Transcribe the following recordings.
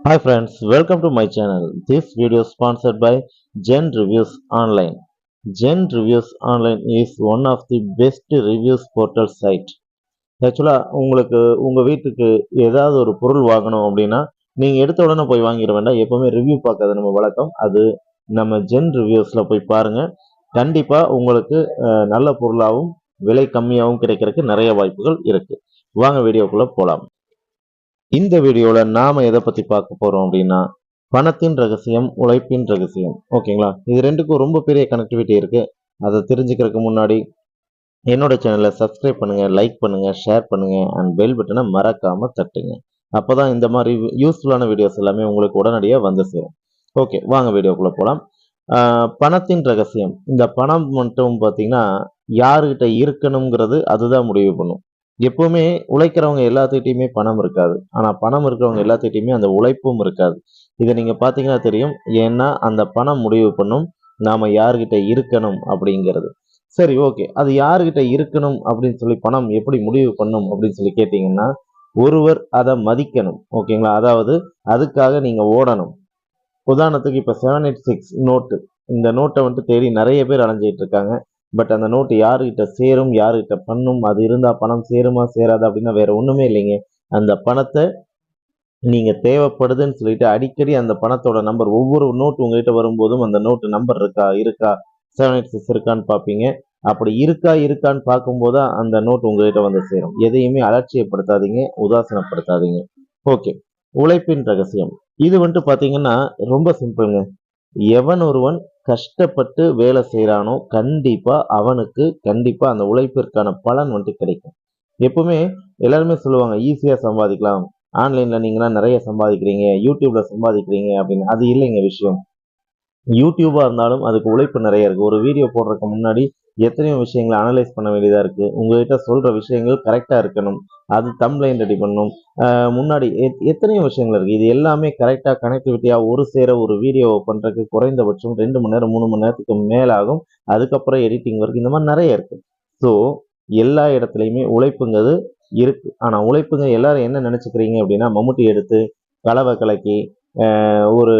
Hi friends, welcome to my channel. This video is sponsored by Gen Reviews Online. Gen Reviews Online is one of the best reviews portal site. ஆக்சுவலாக உங்களுக்கு உங்கள் வீட்டுக்கு ஏதாவது ஒரு பொருள் வாங்கணும் அப்படின்னா நீங்கள் எடுத்த உடனே போய் வாங்கிட வேண்டாம் எப்போவுமே ரிவ்யூ பார்க்கறது நம்ம வழக்கம் அது நம்ம ஜென் ரிவ்யூஸில் போய் பாருங்கள் கண்டிப்பாக உங்களுக்கு நல்ல பொருளாகவும் விலை கம்மியாகவும் கிடைக்கிறதுக்கு நிறைய வாய்ப்புகள் இருக்குது வாங்க வீடியோக்குள்ளே போகலாம் இந்த வீடியோவில் நாம் எதை பற்றி பார்க்க போகிறோம் அப்படின்னா பணத்தின் ரகசியம் உழைப்பின் ரகசியம். ஓகேங்களா? இது ரெண்டுக்கும் ரொம்ப பெரிய கனெக்டிவிட்டி இருக்குது அதை தெரிஞ்சுக்கிறதுக்கு முன்னாடி என்னோட சேனலை சப்ஸ்கிரைப் பண்ணுங்கள் லைக் பண்ணுங்கள் ஷேர் பண்ணுங்கள் அண்ட் பெல் பட்டனை மறக்காமல் தட்டுங்க. அப்போ தான் இந்த மாதிரி யூஸ்ஃபுல்லான வீடியோஸ் எல்லாமே உங்களுக்கு உடனடியாக வந்து சேரும். ஓகே வாங்க வீடியோக்குள்ளே போகலாம் பணத்தின் ரகசியம். இந்த பணம் மட்டும் பார்த்தீங்கன்னா யாருக்கிட்ட இருக்கணுங்கிறது அதுதான் முடிவு பண்ணும். எப்பவுமே உழைக்கிறவங்க எல்லாத்துக்கிட்டையுமே பணம் இருக்காது. ஆனால் பணம் இருக்கிறவங்க எல்லாத்துக்கிட்டையுமே அந்த உழைப்பும் இருக்காது. இதை நீங்கள் பார்த்தீங்கன்னா தெரியும். ஏன்னா அந்த பணம் முடிவு பண்ணும். நாம் யாருக்கிட்ட இருக்கணும் அப்படிங்கிறது. சரி ஓகே. அது யாருக்கிட்ட இருக்கணும் அப்படின்னு சொல்லி பணம் எப்படி முடிவு பண்ணும் அப்படின்னு சொல்லி கேட்டிங்கன்னா ஒருவர் அதை மதிக்கணும். ஓகேங்களா? அதாவது அதுக்காக நீங்கள் ஓடணும். உதாரணத்துக்கு இப்போ செவன் எயிட் சிக்ஸ் நோட்டு இந்த நோட்டை வந்துட்டு தேடி நிறைய பேர் அலைஞ்சிட்டு இருக்காங்க. பட் அந்த நோட்டு யாருக்கிட்ட சேரும் யாருக்கிட்ட பண்ணும் அது இருந்தால் பணம் சேருமா சேராது அப்படின்னா வேற ஒன்றுமே இல்லைங்க. அந்த பணத்தை நீங்கள் தேவைப்படுதுன்னு சொல்லிட்டு அடிக்கடி அந்த பணத்தோட நம்பர் ஒவ்வொரு நோட்டு உங்ககிட்ட வரும்போதும் அந்த நோட்டு நம்பர் இருக்கா இருக்கா செவன் எயிட் சிக்ஸ் இருக்கான்னு பார்ப்பீங்க. அப்படி இருக்கா இருக்கான்னு பார்க்கும்போது அந்த நோட் உங்ககிட்ட வந்து சேரும். எதையுமே அலட்சியப்படுத்தாதீங்க உதாசீனப்படுத்தாதீங்க. ஓகே உழைப்பின் ரகசியம். இது வந்துட்டு பார்த்தீங்கன்னா ரொம்ப சிம்பிளுங்க எவன் ஒருவன் கஷ்டப்பட்டு வேலை செய்கிறானோ கண்டிப்பாக அவனுக்கு கண்டிப்பாக அந்த உழைப்பிற்கான பலன் வந்துட்டு கிடைக்கும். எப்பவுமே எல்லாருமே சொல்லுவாங்க ஈஸியாக சம்பாதிக்கலாம். ஆன்லைனில் நீங்களாம் நிறைய சம்பாதிக்கிறீங்க யூடியூப்பில் சம்பாதிக்கிறீங்க அப்படின்னு. அது இல்லைங்க விஷயம். யூடியூபாக இருந்தாலும் அதுக்கு உழைப்பு நிறைய இருக்குது ஒரு வீடியோ போடுறதுக்கு முன்னாடி எத்தனையோ விஷயங்களை அனலைஸ் பண்ண வேண்டியதாக இருக்குது உங்ககிட்ட சொல்கிற விஷயங்கள் கரெக்டாக இருக்கணும். அது தம்ப்ளைன் ரெடி பண்ணணும். முன்னாடி எத்- எத்தனையோ விஷயங்கள் இருக்குது இது எல்லாமே கரெக்டாக கனெக்டிவிட்டியாக ஒரு சேர ஒரு வீடியோ பண்ணுறதுக்கு குறைந்தபட்சம் ரெண்டு மணி நேரம் மூணு மணி நேரத்துக்கு மேலாகும் அதுக்கப்புறம் எடிட்டிங் ஒர்க் இந்த மாதிரி நிறைய இருக்குது ஸோ எல்லா இடத்துலையுமே உழைப்புங்கிறது இருக்கு. ஆனால் உழைப்புங்க எல்லாரும் என்ன நினச்சிக்கிறீங்க அப்படின்னா மம்முட்டி எடுத்து கலவை கலக்கி ஒரு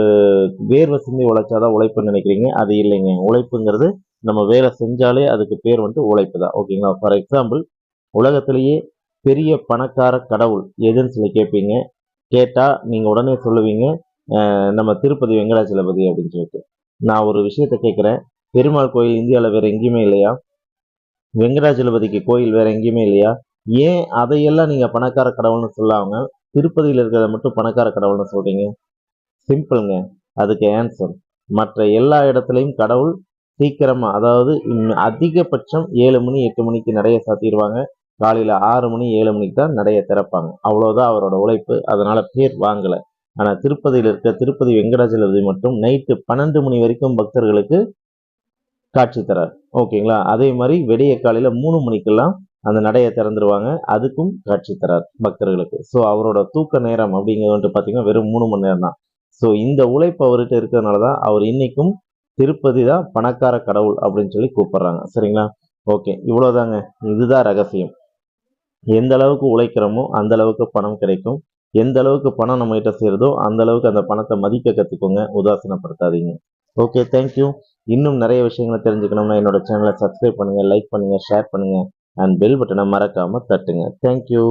வேர்வை சிந்தி உழைச்சாதான் உழைப்புன்னு நினைக்கிறீங்க. அது இல்லைங்க. உழைப்புங்கிறது நம்ம வேலை செஞ்சாலே அதுக்கு பேர் வந்துட்டு உழைப்பு தான். ஓகேங்களா ஃபார் எக்ஸாம்பிள் உலகத்திலேயே பெரிய பணக்கார கடவுள் எதுன்னு சொல்லி கேட்பீங்க கேட்டால் நீங்கள் உடனே சொல்லுவீங்க நம்ம திருப்பதி வெங்கடாச்சலபதி அப்படின்னு சொல்லிட்டு. நான் ஒரு விஷயத்த கேட்குறேன் பெருமாள் கோயில் இந்தியாவில் வேறு எங்கேயுமே இல்லையா? வெங்கடாச்சலபதிக்கு கோயில் வேறு எங்கேயுமே இல்லையா? ஏன் அதையெல்லாம் நீங்கள் பணக்கார கடவுள்னு சொல்லாம திருப்பதியில் இருக்கிறத மட்டும் பணக்கார கடவுள்னு சொல்கிறீங்க சிம்பிளுங்க அதுக்கு ஆன்சர் மற்ற எல்லா இடத்துலையும் கடவுள் சீக்கிரமாக அதாவது இன்னும் அதிகபட்சம் ஏழு மணி எட்டு மணிக்கு நடைய சாத்திடுவாங்க. காலையில் ஆறு மணி ஏழு மணிக்கு தான் நடைய திறப்பாங்க. அவ்வளோதான் அவரோட உழைப்பு. அதனால் பேர் வாங்கலை. ஆனால் திருப்பதியில் இருக்க திருப்பதி வெங்கடாச்சலபதி மட்டும் நைட்டு பன்னெண்டு மணி வரைக்கும் பக்தர்களுக்கு காட்சி தரார். ஓகேங்களா? அதே மாதிரி விடிய காலையில் மூணு மணிக்கெல்லாம் அந்த நடையை திறந்துருவாங்க. அதுக்கும் காட்சி தரார் பக்தர்களுக்கு. ஸோ அவரோட தூக்க நேரம் அப்படிங்கிறது வந்துட்டு பார்த்தீங்கன்னா வெறும் மூணு மணி நேரம் தான் ஸோ இந்த உழைப்பு அவர்கிட்ட இருக்கிறதுனால தான் அவர் இன்னைக்கும் திருப்பதி தான் பணக்கார கடவுள் அப்படின்னு சொல்லி கூப்பிடுறாங்க. சரிங்களா? ஓகே. இவ்வளோதாங்க இதுதான் ரகசியம். எந்த அளவுக்கு உழைக்கிறோமோ அந்த அளவுக்கு பணம் கிடைக்கும். எந்த அளவுக்கு பணம் நம்மகிட்ட சேருதோ அந்த அளவுக்கு அந்த பணத்தை மதிக்க கற்றுக்கோங்க உதாசீனப்படுத்தாதீங்க. ஓகே. தேங்க்யூ இன்னும் நிறைய விஷயங்களை தெரிஞ்சுக்கணும்னா என்னோட சேனலை சப்ஸ்கிரைப் பண்ணுங்கள் லைக் பண்ணுங்கள் ஷேர் பண்ணுங்கள் அண்ட் பெல் பட்டனை மறக்காமல் தட்டுங்க. தேங்க்யூ